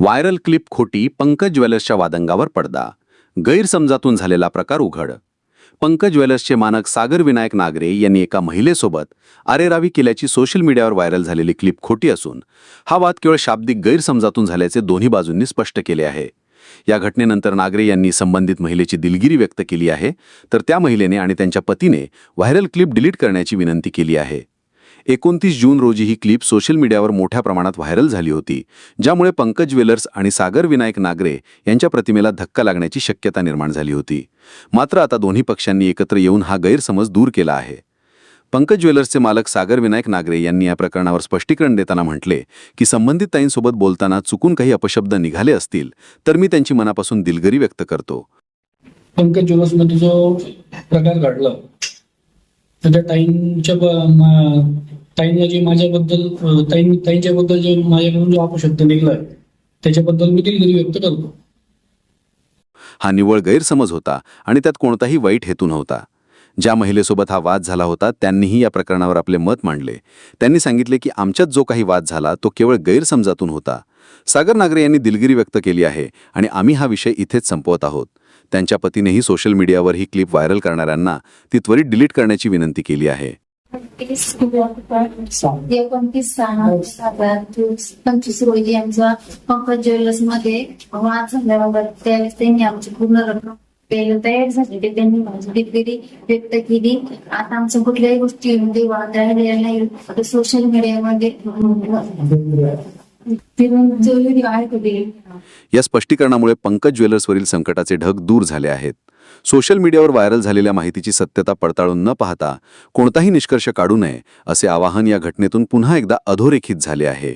Viral clip खोटी पंकज ज्वेलर्सच्या वादंगावर पडदा. गैरसमजातून झालेला प्रकार उघड. पंकज ज्वेलर्सचे मानक सागर विनायक नागरे यांनी एका महिलेसोबत आरेरावी केल्याची सोशल मीडियावर व्हायरल झालेली क्लिप खोटी असून हा वाद केवळ शाब्दिक गैरसमजातून झाल्याचे दोन्ही बाजूंनी स्पष्ट केले आहे. या घटनेनंतर नागरे यांनी संबंधित महिलेची दिलगिरी व्यक्त केली आहे तर त्या महिलेने आणि त्यांच्या पतीने व्हायरल क्लिप डिलीट करण्याची विनंती केली आहे. एकोणतीस जून रोजी ही क्लिप सोशल मीडियावर मोठ्या प्रमाणात व्हायरल झाली होती ज्यामुळे पंकज ज्वेलर्स आणि सागर विनायक नागरे यांच्या प्रतिमेला धक्का लागण्याची शक्यता निर्माण झाली होती. मात्र आता दोन्ही पक्षांनी एकत्र येऊन हा गैरसमज दूर केला आहे. पंकज ज्वेलर्सचे मालक सागर विनायक नागरे यांनी या प्रकरणावर स्पष्टीकरण देताना म्हटले की संबंधित ताईंसोबत बोलताना चुकून काही अपशब्द निघाले असतील तर मी त्यांची मनापासून दिलगिरी व्यक्त करतो. पंकज ज्वेलर्समध्ये जो प्रकार घडला त्या ताईंच्या ताईंना जे माझ्याबद्दल ताईं ताईंच्याबद्दल जे माझ्याकडून जो अपशब्द निघलाय त्याच्याबद्दल मी दिलगिरी व्यक्त करतो. हा निव्वळ गैरसमज होता आणि त्यात कोणताही वाईट हेतू नव्हता. ज्या महिलेसोबत हा वाद झाला होता त्यांनीही या प्रकरणावर आपले मत मांडले. त्यांनी सांगितले की आमच्यात जो काही वाद झाला तो केवळ गैरसमजातून होता. सागर नागरे यांनी दिलगिरी व्यक्त केली आहे आणि आम्ही हा विषय इथेच संपवत आहोत. त्यांच्या पतीनेही सोशल मीडियावर ही क्लिप व्हायरल करणाऱ्यांना ती त्वरित डिलीट करण्याची विनंती केली आहे. एकोणतीस पंचवीस रोजी आमचा पंकज ज्वेलर्समध्ये वाद झाल्याबाबत त्यावेळेस त्यांनी आमची पूर्ण रक्कम तयार झालेली त्यांनी माझी दिलगिरी व्यक्त केली आता आमचं कुठल्याही गोष्टीमध्ये वाद राहिलेला नाही सोशल मीडियामध्ये या स्पष्टीकरणामुळे पंकज ज्वेलर्सवरील संकटाचे ढग दूर झाले आहेत. सोशल मीडियावर व्हायरल झालेल्या माहितीची सत्यता पडताळून न पाहता कोणताही निष्कर्ष काढू नये असे आवाहन या घटनेतून पुन्हा एकदा अधोरेखित झाले आहे.